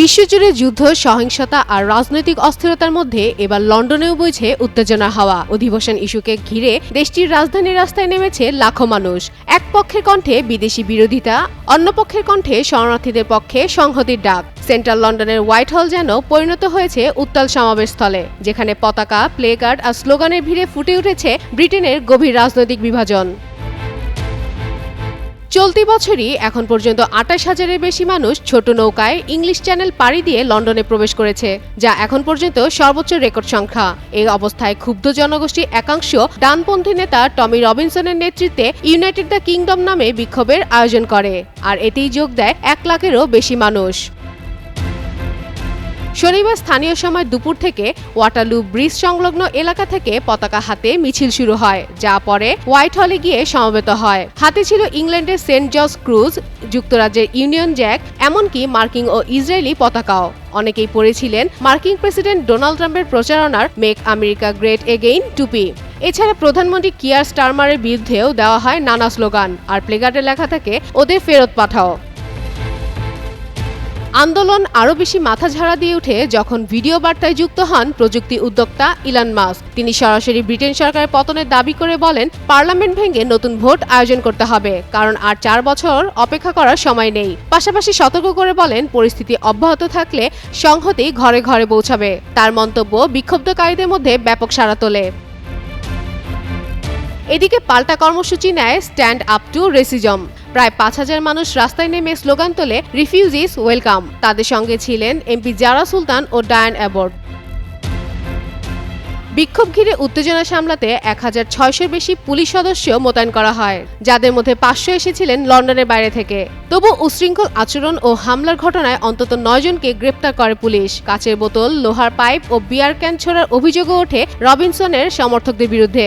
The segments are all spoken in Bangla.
বিশ্বজুড়ে যুদ্ধ, সহিংসতা আর রাজনৈতিক অস্থিরতার মধ্যে এবার লন্ডনেও বইছে উত্তেজনা হাওয়া। অধিবেশন ইস্যুকে ঘিরে দেশটির রাজধানীর রাস্তায় নেমেছে লাখো মানুষ। এক পক্ষের কণ্ঠে বিদেশি বিরোধিতা, অন্য পক্ষের কণ্ঠে শরণার্থীদের পক্ষে সংহতির ডাক। সেন্ট্রাল লন্ডনের হোয়াইট হল যেন পরিণত হয়েছে উত্তাল সমাবেশস্থলে, যেখানে পতাকা প্লে কার্ড আর স্লোগানের ভিড়ে ফুটে উঠেছে ব্রিটেনের গভীর রাজনৈতিক বিভাজন। চলতি বছরই এখন পর্যন্ত আঠাশ হাজারের বেশি মানুষ ছোট নৌকায় ইংলিশ চ্যানেল পাড়ি দিয়ে লন্ডনে প্রবেশ করেছে, যা এখন পর্যন্ত সর্বোচ্চ রেকর্ড সংখ্যা। এই অবস্থায় ক্ষুব্ধ জনগোষ্ঠীর একাংশ ডানপন্থী নেতা টমি রবিনসনের নেতৃত্বে ইউনাইটেড দ্য কিংডম নামে বিক্ষোভের আয়োজন করে, আর এতেই যোগ দেয় এক লাখেরও বেশি মানুষ। শনিবার স্থানীয় সময় দুপুর থেকে ওয়াটারলু ব্রিজ সংলগ্ন এলাকা থেকে পতাকা হাতে মিছিল শুরু হয়, যা পরে হোয়াইট হলে গিয়ে সমবেত হয়। হাতে ছিল ইংল্যান্ডের সেন্ট জর্জ ক্রুজ, যুক্তরাজ্যের ইউনিয়ন জ্যাক, এমনকি মার্কিন ও ইসরায়েলি পতাকাও। অনেকেই পড়েছিলেন মার্কিন প্রেসিডেন্ট ডোনাল্ড ট্রাম্পের প্রচারণার মেক আমেরিকা গ্রেট এগেইন টুপি। এছাড়া প্রধানমন্ত্রী কিয়ার স্টারমারের বিরুদ্ধেও দেওয়া হয় নানা স্লোগান, আর প্লেগার্ডে লেখা থাকে, ওদের ফেরত পাঠাও। আন্দোলন আরও বেশি মাথা ঝাড়া দিয়ে উঠে যখন ভিডিও বার্তায় যুক্ত হন প্রযুক্তি উদ্যোক্তা ইলান মাস্ক। তিনি সরাসরি ব্রিটেন সরকারের পতনের দাবি করে বলেন, পার্লামেন্ট ভেঙে নতুন ভোট আয়োজন করতে হবে, কারণ আর চার বছর অপেক্ষা করার সময় নেই। পাশাপাশি সতর্ক করে বলেন, পরিস্থিতি অব্যাহত থাকলে সংহতি ঘরে ঘরে পৌঁছাবে। তার মন্তব্য বিক্ষুব্ধকারীদের মধ্যে ব্যাপক সাড়া তোলে। এদিকে পাল্টা কর্মসূচি নেয় স্ট্যান্ড আপ টু রেসিজম। প্রায় পাঁচ হাজার মানুষ রাস্তায় নেমে স্লোগান তোলে, রিফিউজিস, ওয়েলকাম। তাদের সঙ্গে ছিলেন এমপি জারা সুলতান ও ডায়ান অ্যাবর্ড বিক্ষোভ ঘিরে উত্তেজনা সামলাতে এক হাজার ছয়শোর বেশি পুলিশ সদস্য মোতায়েন করা হয়, যাদের মধ্যে পাঁচশো এসেছিলেন লন্ডনের বাইরে থেকে। তবু উশৃঙ্খল আচরণ ও হামলার ঘটনায় অন্তত নয়জনকে গ্রেপ্তার করে পুলিশ। কাচের বোতল, লোহার পাইপ ও বিয়ার ক্যান ছোড়ার অভিযোগও ওঠে রবিনসনের সমর্থকদের বিরুদ্ধে।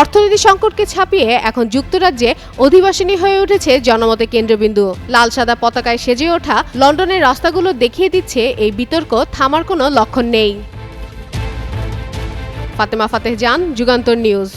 অর্থনীতি সংকটকে ছাপিয়ে এখন যুক্তরাজ্যে অধিবাসিনী হয়ে উঠেছে জনমতের কেন্দ্রবিন্দু। লাল সাদা পতাকায় সেজে ওঠা লন্ডনের রাস্তাগুলো দেখিয়ে দিচ্ছে এই বিতর্ক, থামার কোনো লক্ষণ নেই। ফাতেমা ফাতেহ জান, যুগান্তর নিউজ।